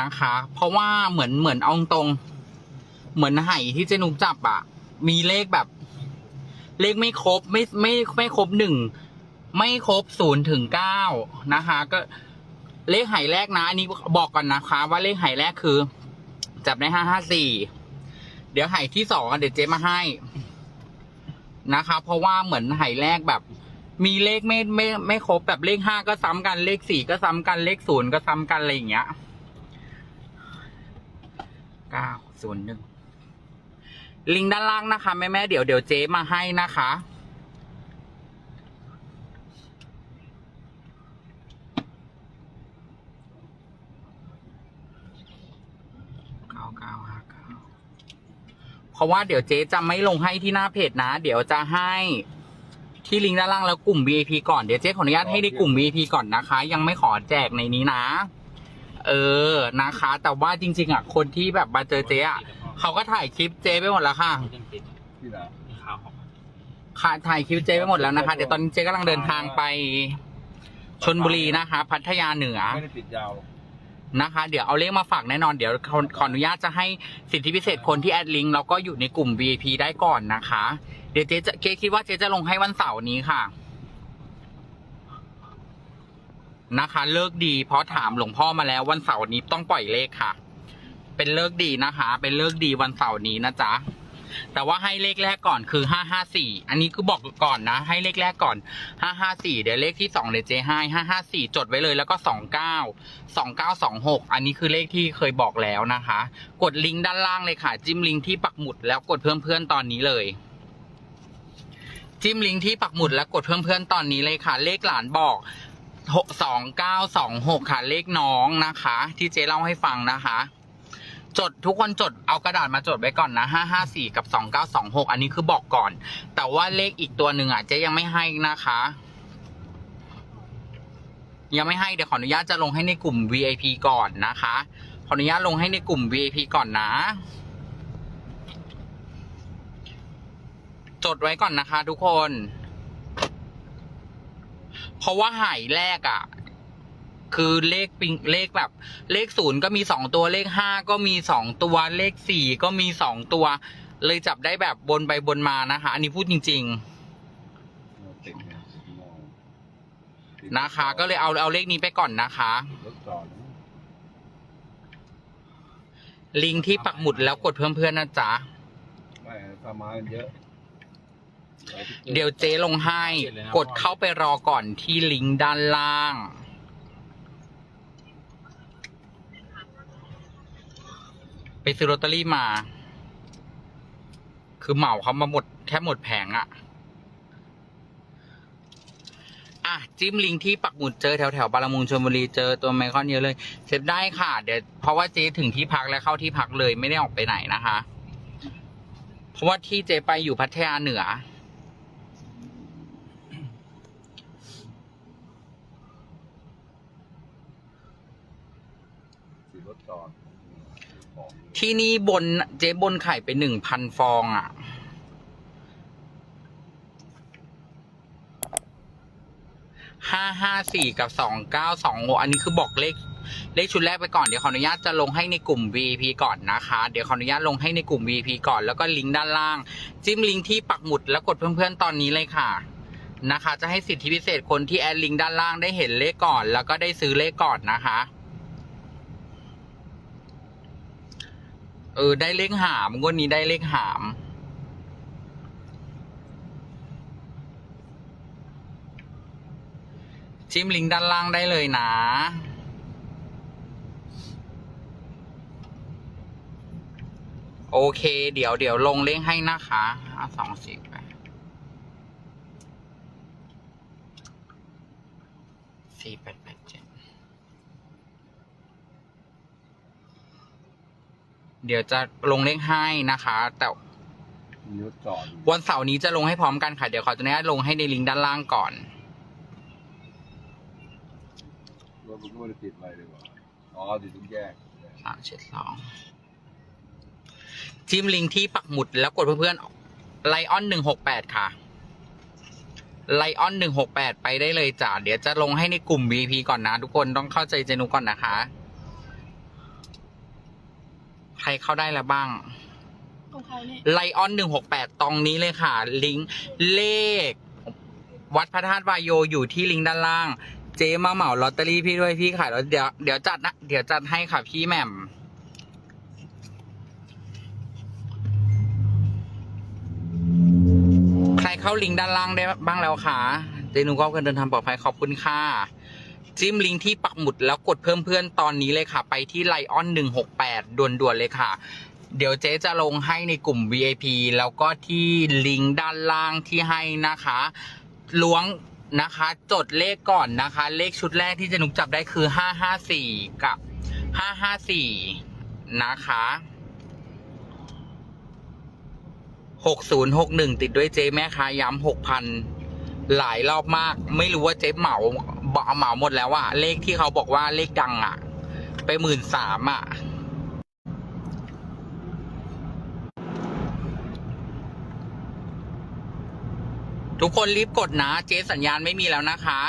นะคะ เพราะว่าเหมือนเหมือนเอาตรง เหมือนไห่ที่เจนุกจับอะมีเลขแบบ เลขไม่ครบไม่ไม่ไม่ครบหนึ่งไม่ครบศูนย์ถึงเก้านะคะ ก็เลขไห่แรกนะ อันนี้บอกก่อนนะคะ ว่าเลขไห่แรกคือ จับได้ห้าห้าสี่เดี๋ยวไห่ที่สองเดี๋ยวเจ๊มาให้นะคะ เพราะว่าเหมือนไห่แรกแบบ มีเลขไม่ไม่ไม่ครบแบบเลขห้าก็ซ้ำกันเลขสี่ก็ซ้ำกันเลขศูนย์ก็ซ้ำกันอะไรอย่างเงี้ย เก้าศูนย์หนึ่งลิงก์ด้านล่างนะคะ แม่แม่เดี๋ยวเดี๋ยวเจ๊มาให้นะคะ เก้าเก้าห้าเก้าเพราะว่าเดี๋ยวเจ๊จะไม่ลงให้ที่หน้าเพจนะ เดี๋ยวจะให้ที่ลิงก์ด้านล่างแล้วกลุ่ม VIP ก่อน เดี๋ยวเจ๊ขออนุญาตให้ในกลุ่ม VIP ก่อนนะคะ ยังไม่ขอแจกในนี้นะ เออนะคะ แต่ว่าจริง ๆอะคนที่แบบมาเจอเจ๊อะเขาก็ถ่ายคลิปเจ๊ไปหมดแล้วค่ะที่ไหนขาของค่ะถ่ายคลิปเจ๊ไปหมดแล้วนะคะเดี๋ยวตอนนี้เจ๊กำลังเดินทางไปชนบุรีนะคะ พัทยาเหนือไม่ได้ปิดยาวนะคะ เดี๋ยวเอาเลขมาฝากแน่นอนเดี๋ยวขอขออนุญาตจะให้สิทธิพิเศษคนที่แอดลิงก์แล้วก็อยู่ในกลุ่ม VIP ได้ก่อนนะคะ เดี๋ยวเจ๊จะเจ๊คิดว่าเจ๊จะลงให้วันเสาร์นี้ค่ะ นะคะ เลิกดี เพราะถามหลวงพ่อมาแล้ววันเสาร์นี้ต้องปล่อยเลขค่ะ เป็นเลิกดีนะคะ เป็นเลิกดีวันเสาร์นี้นะจ๊ะแต่ว่าให้เลขแรกก่อนคือห้าห้าสี่ อันนี้คือบอกก่อนนะ ให้เลขแรกก่อนห้าห้าสี่เดี๋ยวเลขที่สองเดี๋ยวเจให้ห้าห้าสี่จดไว้เลยแล้วก็สองเก้าสองเก้าสองหกอันนี้คือเลขที่เคยบอกแล้วนะคะ กดลิงก์ด้านล่างเลยค่ะ จิ้มลิงก์ที่ปักหมุดแล้วกดเพิ่มเพื่อนตอนนี้เลย จิ้มลิงก์ที่ปักหมุดแล้วกดเพิ่มเพื่อนตอนนี้เลยค่ะ เลขหลานบอก สองเก้าสองหกค่ะเลขน้องนะคะ ที่เจ๊เล่าให้ฟังนะคะ จดทุกคนจดเอากระดาษมาจดไว้ก่อนนะห้าห้าสี่กับสองเก้าสองหกอันนี้คือบอกก่อน แต่ว่าเลขอีกตัวหนึ่งอะเจ๊ยังไม่ให้นะคะ ยังไม่ให้เดี๋ยวขออนุญาตจะลงให้ในกลุ่ม VIP ก่อนนะคะ ขออนุญาตลงให้ในกลุ่ม VIP ก่อนนะจดไว้ก่อนนะคะทุกคน เพราะว่าหายแรกอะ่ะ คือเลขปิงเลขแบบ เลขศูนย์ก็มีสองตัวเลขห้าก็มีสองตัวเลขสี่ก็มีสองตัว เลยจับได้แบบบนไปบนมานะคะ อันนี้พูดจริงๆติดเนี่ยมองนะคะ ก็เลยเอาเอาเลขนี้ไปก่อนนะคะ ลิงก์ที่ปักหมุดแล้วกดเพิ่มเพื่อนนะจ๊ะไม่ประมาเยอะ เดี๋ยวเจ๊ลงให้ กดเข้าไปรอก่อนที่ลิงก์ด้านล่าง ไปซื้อลอตเตอรี่มา คือเหมาเขามาหมดแค่หมดแผงอะอะ จิ้มลิงก์ที่ปักหมุดเจอแถวแถวๆบารมุงชลบุรีเจอตัวไมคอนเยอะเลยเซฟได้ค่ะ เดี๋ยวเพราะว่าเจ๊ถึงที่พักและเข้าที่พักเลยไม่ได้ออกไปไหนนะคะ เพราะว่าที่เจ๊ไปอยู่พัทยาเหนือ สีรถจอดที่นี่บนเจ๊บนไข่ไปหนึ่งพันฟองอะ ห้าห้าสี่กับสองเก้าสองอันนี้คือบอกเลข เลขชุดแรกไปก่อน เดี๋ยวขออนุญาตจะลงให้ในกลุ่ม VIP ก่อนนะคะ เดี๋ยวขออนุญาตลงให้ในกลุ่ม VIP ก่อนแล้วก็ลิงก์ด้านล่าง จิ้มลิงก์ที่ปักหมุดแล้วกดเพื่อนๆตอนนี้เลยค่ะนะคะ จะให้สิทธิพิเศษคนที่แอดลิงก์ด้านล่างได้เห็นเลขก่อน แล้วก็ได้ซื้อเลขก่อนนะคะ เออ ได้เลขหามงวดนี้ได้เลขหาม จิ้มลิงก์ด้านล่างได้เลยนะ โอเค เดี๋ยวเดี๋ยวลงเลขให้นะคะสองสี่แปดสี่แปดแปด เดี๋ยวจะลงเลขให้นะคะ แต่มีรถจอดวันเสาร์นี้จะลงให้พร้อมกันค่ะ เดี๋ยวขอจะแนะลงให้ในลิงก์ด้านล่างก่อน รถมันก็ไม่ได้ติดอะไรเลยว่ะอ๋อติดทุกแยกสามเจ็ดสองจิ้มลิงก์ที่ปักหมุดแล้วกดเพื่อนๆไลออนหนึ่งหกแปดค่ะไลออนหนึ่งหกแปดไปได้เลยจ้ะเดี๋ยวจะลงให้ในกลุ่ม VP ก่อนนะ ทุกคนต้องเข้าใจเจนุก่อนนะคะ ใครเข้าได้แล้วบ้างของใครเนี่ยไลออนหนึ่งหกแปดตรงนี้เลยค่ะ ลิงก์เลข วัดพระธาตุวายโยอยู่ที่ลิงก์ด้านล่าง เจ๊มาเหมาลอตเตอรี่พี่ด้วยพี่ขายแล้วเดี๋ยวเดี๋ยวจัดนะเดี๋ยวจัดให้ค่ะพี่แหม่มใครเข้าลิงก์ด้านล่างได้บ้างแล้วคะเจนุก็กันเดินทางปลอดภัยขอบคุณค่ะ จิ้มลิงก์ที่ปักหมุดแล้วกดเพิ่มเพื่อนตอนนี้เลยค่ะ ไปที่ไลออนหนึ่งหกแปดด่วนๆเลยค่ะ เดี๋ยวเจ๊จะลงให้ในกลุ่ม VIP แล้วก็ที่ลิงก์ด้านล่างที่ให้นะคะล้วงนะคะ จดเลขก่อนนะคะ เลขชุดแรกที่เจนุกจับได้คือ 554 กับ 554 นะคะ6061 ติดด้วยเจ๊แม่ค้าย้ำ6,000 หลายรอบมาก ไม่รู้ว่าเจ๊เหมา เหมาหมดแล้วอะเลขที่เขาบอกว่าเลขดังอะไปหมื่นสามอะทุกคนรีบกดนะ เจ๊สัญญาณไม่มีแล้วนะคะ